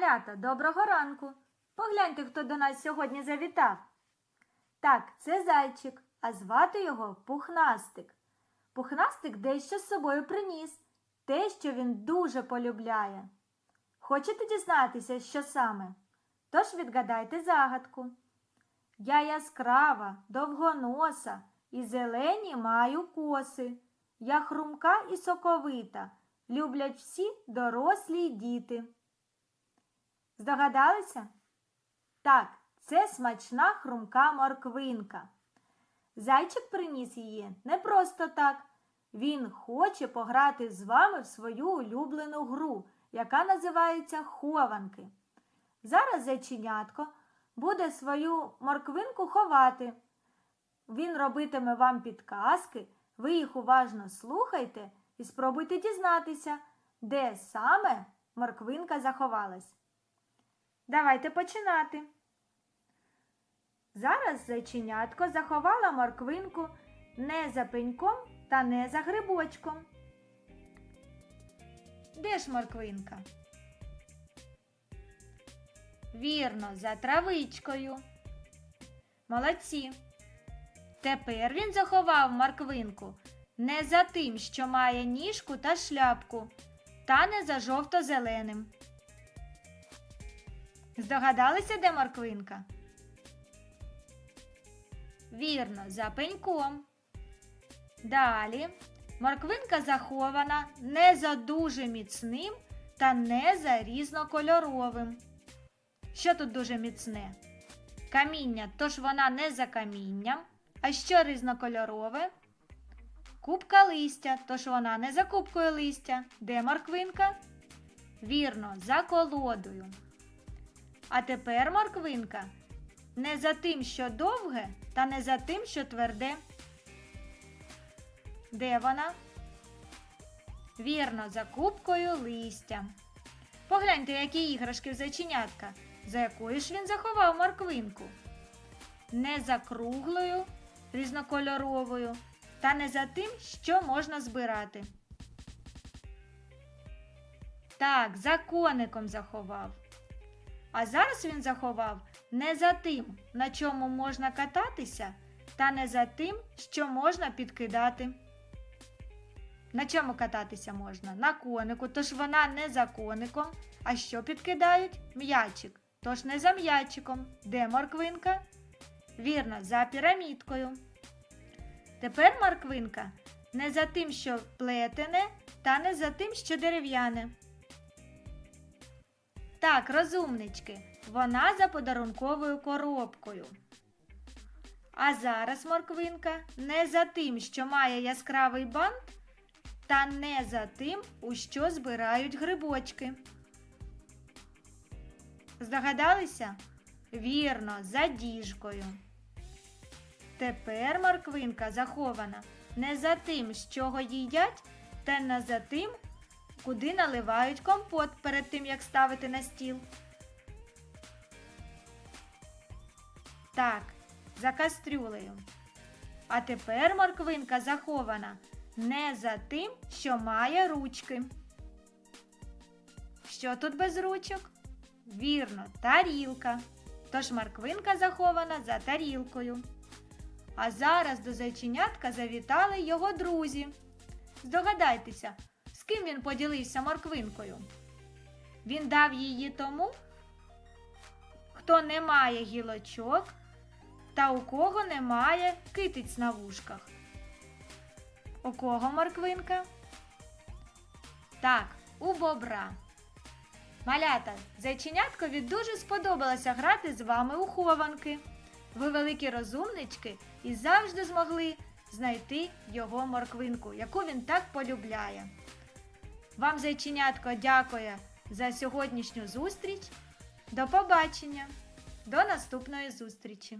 Малята, доброго ранку! Погляньте, хто до нас сьогодні завітав. Так, це зайчик, а звати його Пухнастик. Пухнастик дещо з собою приніс, те, що він дуже полюбляє. Хочете дізнатися, що саме? Тож відгадайте загадку. Я яскрава, довгоноса і зелені маю коси. Я хрумка і соковита, люблять всі дорослі й діти. Здогадалися? Так, це смачна хрумка морквинка. Зайчик приніс її не просто так. Він хоче пограти з вами в свою улюблену гру, яка називається хованки. Зараз зайченятко буде свою морквинку ховати. Він робитиме вам підказки, ви їх уважно слухайте і спробуйте дізнатися, де саме морквинка заховалась. Давайте починати. Зараз зайченятко заховала морквинку не за пеньком та не за грибочком. Де ж морквинка? Вірно, за травичкою. Молодці. Тепер він заховав морквинку не за тим, що має ніжку та шляпку, та не за жовто-зеленим. Здогадалися, де морквинка? Вірно, за пеньком. Далі морквинка захована не за дуже міцним та не за різнокольоровим. Що тут дуже міцне? Каміння, тож вона не за камінням. А що різнокольорове? Кубка листя, тож вона не за кубкою листя. Де морквинка? Вірно, за колодою. А тепер морквинка не за тим, що довге, та не за тим, що тверде. Де вона? Вірно, за кубкою листя. Погляньте, які іграшки в зайченятка. За якою ж він заховав морквинку? Не за круглою, різнокольоровою, та не за тим, що можна збирати. Так, за коником заховав. А зараз він заховав не за тим, на чому можна кататися, та не за тим, що можна підкидати. На чому кататися можна? На конику, тож вона не за коником. А що підкидають? М'ячик. Тож не за м'ячиком. Де морквинка? Вірно, за пірамідкою. Тепер морквинка не за тим, що плетене, та не за тим, що дерев'яне. Так, розумнички, вона за подарунковою коробкою. А зараз морквинка не за тим, що має яскравий бант, та не за тим, у що збирають грибочки. Здогадалися? Вірно, за діжкою. Тепер морквинка захована не за тим, з чого їдять, та не за тим, куди наливають компот перед тим, як ставити на стіл. Так, за кастрюлею. А тепер морквинка захована не за тим, що має ручки. Що тут без ручок? Вірно, тарілка. Тож морквинка захована за тарілкою. А зараз до зайченятка завітали його друзі. Здогадайтеся, ким він поділився морквинкою. Він дав її тому, хто не має гілочок та у кого немає китиць на вушках. У кого морквинка? Так, у бобра. Малята, зайченяткові дуже сподобалося грати з вами у хованки. Ви великі розумнички і завжди змогли знайти його морквинку, яку він так полюбляє. Вам, зайченятко, дякує за сьогоднішню зустріч. До побачення! До наступної зустрічі!